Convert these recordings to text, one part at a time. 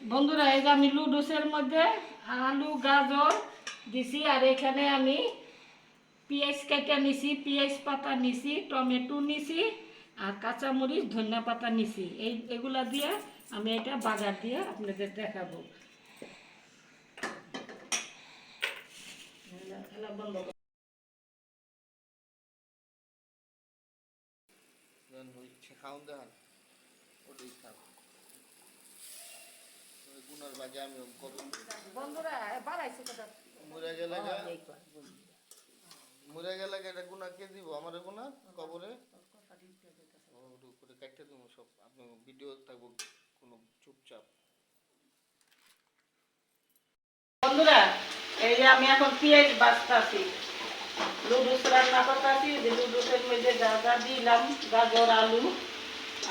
বন্ধুরা এই যে আমি লুডুসের মধ্যে আলু গাজর দিছি আর এখানে আমি পেঁয়াজ কেটে নিছি পেঁয়াজ পাতা নিছি টমেটো নিছি আর কাঁচামরিচ ধনিয়া পাতা নিছি। এই এগুলা দিয়ে আমি এটা বাগার দিয়ে আপনাদের দেখাবো। বন্ধুরা বাড়াইছে কথা মরে গেলে হ্যাঁ, এই কর, বন্ধু। মরে গেলে এটা গুনা কে দিব? আমার গুনা কবরে? করে কাটতে দিব সব। আপনি ভিডিও থাকব কোনো চুপচাপ। বন্ধুরা এই যে আমি এখন পেঁয়াজ বাঁচতাছি লুডুস রান্না করতেছি যে লুডুসের মধ্যে যা যা দিলাম গাজর আলু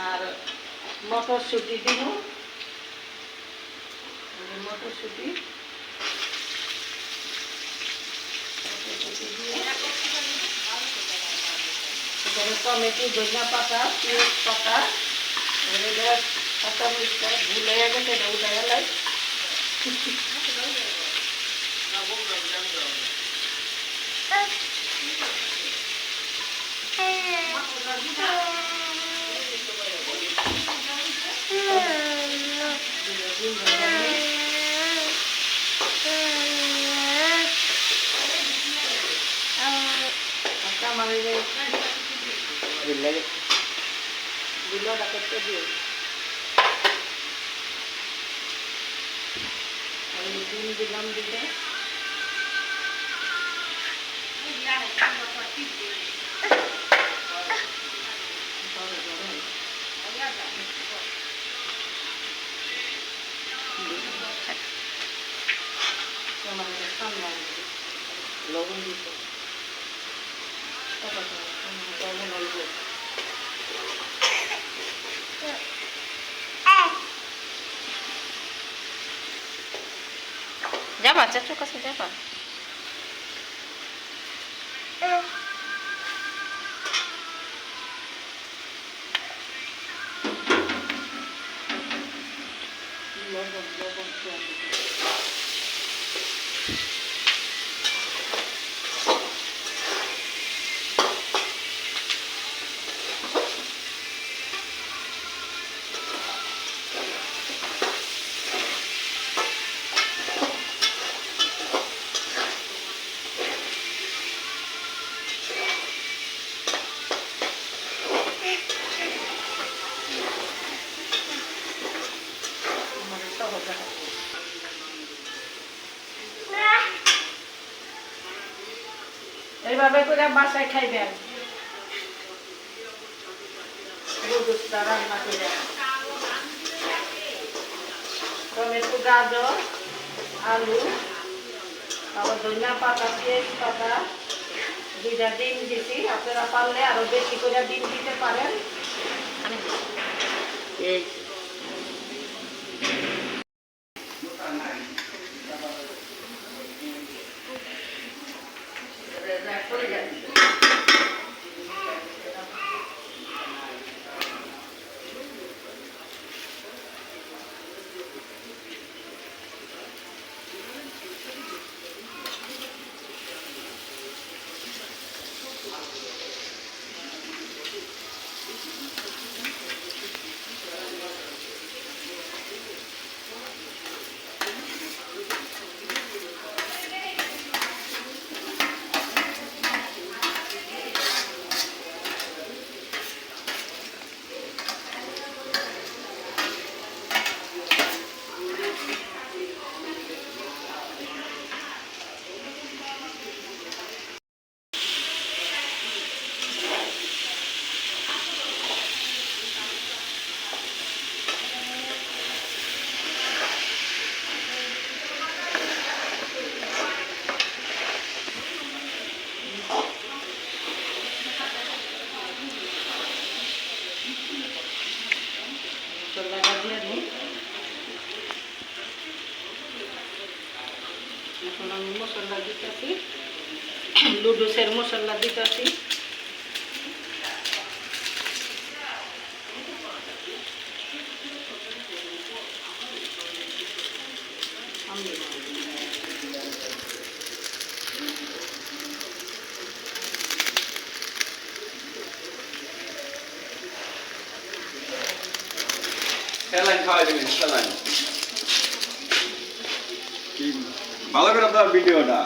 আর মটরশুঁটি দিব। মটরশুঁটি মটরশুঁটি দিয়ে এখানে টমেটো ধনিয়া পাতা পেঁয়াজ পাতা কাঁচামরিচটা ভুল গেছে উঠে গেলাই আচ্ছা মানে দিলটা করতে দিও আর ডিম দিলাম দিলে লবণ দিতে। লবণ অল্প যাবা চাচুর কাছে যাবা লবণ লবণ পেঁয়াজ হয়। এইভাবে করে বাসায় খাইবেন। টমেটো, গাজর, আলু আবার ধনিয়া পাতা, পেঁয়াজ পাতা, দুইটা ডিম দিছি। আপনারা পারলে আরও বেশি করে ডিম দিতে পারেন। এই মশলা দিতেছি। লুডুসের মশলা দিতেছি। স্যালাইন খাওয়াই দেবেন কি? ভালো করে আপনার ভিডিওটা।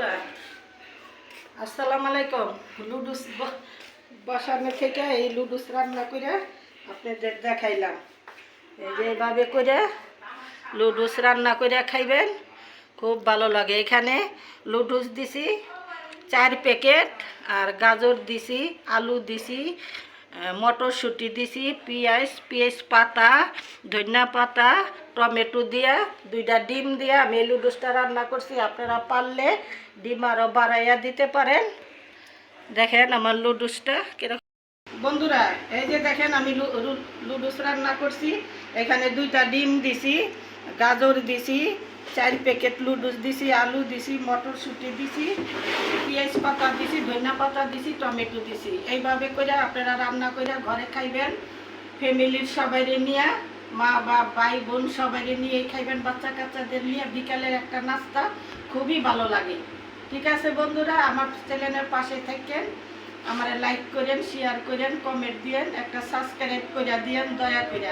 বন্ধুরা আসসালামু আলাইকুম। লুডুস বসানো থেকে এই লুডুস রান্না করে আপনাদের দেখাইলাম। এই যে এইভাবে করে লুডুস রান্না করে খাইবেন, খুব ভালো লাগে। এখানে লুডুস দিছি, চার প্যাকেট, আর গাজর দিছি, আলু দিছি মটরশুঁটি দিছি, পেঁয়াজ পেঁয়াজ পাতা ধনিয়া পাতা, টমেটো দিয়া, দুইটা ডিম দিয়া। আমি লুডুসটা রান্না করছি, আপনারা পারলে ডিম আরও বাড়াইয়া দিতে পারেন। দেখেন আমার লুডুসটা কীরকম। বন্ধুরা, এই যে দেখেন আমি লুডুস রান্না করছি। এখানে দুইটা ডিম দিছি, গাজর দিছি চার প্যাকেট লুডুস দিছি, আলু দিছি, মটরশুঁটি দিছি, পেঁয়াজ পাতা দিছি, ধনিয়া পাতা দিছি, টমেটো দিছি। এইভাবে করে আপনারা রান্না করে ঘরে খাইবেন। ফ্যামিলির সবাই নিয়ে, মা বা ভাই, বোন সবাই নিয়ে খাইবেন বাচ্চা কাচ্চাদের নিয়ে বিকালের একটা নাস্তা। খুবই ভালো লাগে। ঠিক আছে বন্ধুরা, আমার চ্যানেলের পাশে থাকেন। আমার লাইক করেন শেয়ার করেন কমেন্ট দিয়েন, একটা সাবস্ক্রাইব করে দিয়েন, দয়া করে